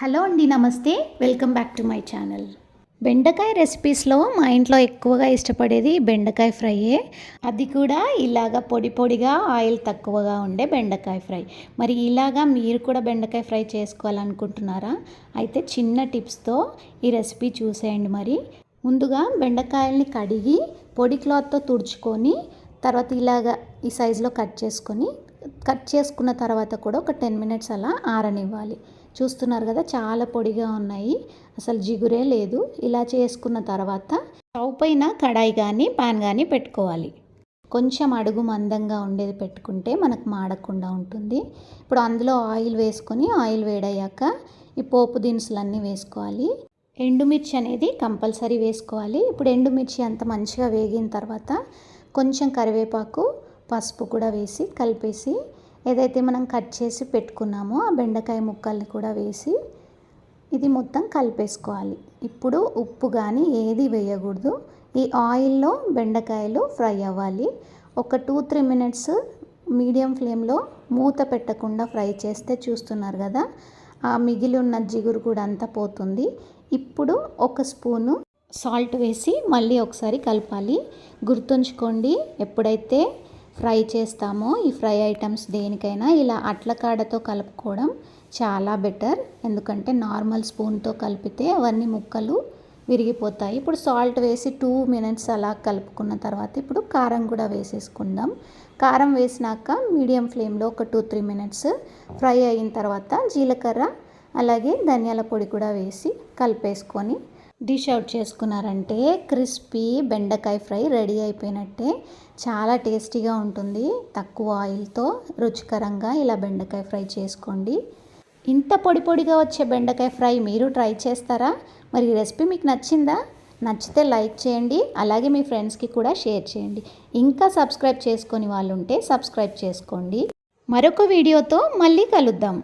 Hello అండి నమస్తే. Welcome back to my channel బెండకాయ రెసిపీస్లో మా ఇంట్లో ఎక్కువగా ఇష్టపడేది బెండకాయ ఫ్రైయే. అది కూడా ఇలాగా పొడి పొడిగా ఆయిల్ తక్కువగా ఉండే బెండకాయ ఫ్రై. మరి ఇలాగా మీరు కూడా బెండకాయ ఫ్రై చేసుకోవాలనుకుంటున్నారా? అయితే చిన్న టిప్స్తో ఈ రెసిపీ చూసేయండి మరి. ముందుగా బెండకాయల్ని కడిగి పొడి క్లాత్తో తుడుచుకొని తర్వాత ఇలాగా ఈ సైజులో కట్ చేసుకొని కట్ చేసుకున్న తర్వాత కూడా ఒక టెన్ మినిట్స్ అలా ఆరనివ్వాలి. చూస్తున్నారు కదా చాలా పొడిగా ఉన్నాయి. అసలు జిగురే లేదు. ఇలా చేసుకున్న తర్వాత స్టవ్ పైన కడాయి కానీ పాన్ కానీ పెట్టుకోవాలి. కొంచెం అడుగు మందంగా ఉండేది పెట్టుకుంటే మనకు మాడకుండా ఉంటుంది. ఇప్పుడు అందులో ఆయిల్ వేసుకొని ఆయిల్ వేడయ్యాక ఈ పోపు దినుసులన్నీ వేసుకోవాలి. ఎండుమిర్చి అనేది కంపల్సరీ వేసుకోవాలి. ఇప్పుడు ఎండుమిర్చి అంత మంచిగా వేగిన తర్వాత కొంచెం కరివేపాకు పసుపు కూడా వేసి కలిపేసి ఏదైతే మనం కట్ చేసి పెట్టుకున్నామో ఆ బెండకాయ ముక్కల్ని కూడా వేసి ఇది మొత్తం కలిపేసుకోవాలి. ఇప్పుడు ఉప్పు కానీ ఏది వేయకూడదు. ఈ ఆయిల్లో బెండకాయలు ఫ్రై అవ్వాలి. ఒక టూ త్రీ మినిట్స్ మీడియం ఫ్లేమ్లో మూత పెట్టకుండా ఫ్రై చేస్తే చూస్తున్నారు కదా ఆ మిగిలి ఉన్న జిగురు కూడా అంతా పోతుంది. ఇప్పుడు ఒక స్పూను సాల్ట్ వేసి మళ్ళీ ఒకసారి కలపాలి. గుర్తుంచుకోండి ఎప్పుడైతే ఫ్రై చేస్తామో ఈ ఫ్రై ఐటమ్స్ దేనికైనా ఇలా అట్ల కాడతో కలుపుకోవడం చాలా బెటర్. ఎందుకంటే నార్మల్ స్పూన్తో కలిపితే అవన్నీ ముక్కలు విరిగిపోతాయి. ఇప్పుడు సాల్ట్ వేసి టూ మినిట్స్ అలా కలుపుకున్న తర్వాత ఇప్పుడు కారం కూడా వేసేసుకుందాం. కారం వేసినాక మీడియం ఫ్లేమ్లో ఒక టూ త్రీ మినిట్స్ ఫ్రై అయిన తర్వాత జీలకర్ర అలాగే ధనియాల పొడి కూడా వేసి కలిపేసుకొని డిష్ అవుట్ చేసుకున్నారంటే క్రిస్పీ బెండకాయ ఫ్రై రెడీ అయిపోయినట్టే. చాలా టేస్టీగా ఉంటుంది. తక్కువ ఆయిల్తో రుచికరంగా ఇలా బెండకాయ ఫ్రై చేసుకోండి. ఇంత పొడి పొడిగా వచ్చే బెండకాయ ఫ్రై మీరు ట్రై చేస్తారా? మరి ఈ రెసిపీ మీకు నచ్చిందా? నచ్చితే లైక్ చేయండి. అలాగే మీ ఫ్రెండ్స్కి కూడా షేర్ చేయండి. ఇంకా సబ్స్క్రైబ్ చేసుకొని వాళ్ళు ఉంటే సబ్స్క్రైబ్ చేసుకోండి. మరొక వీడియోతో మళ్ళీ కలుద్దాం.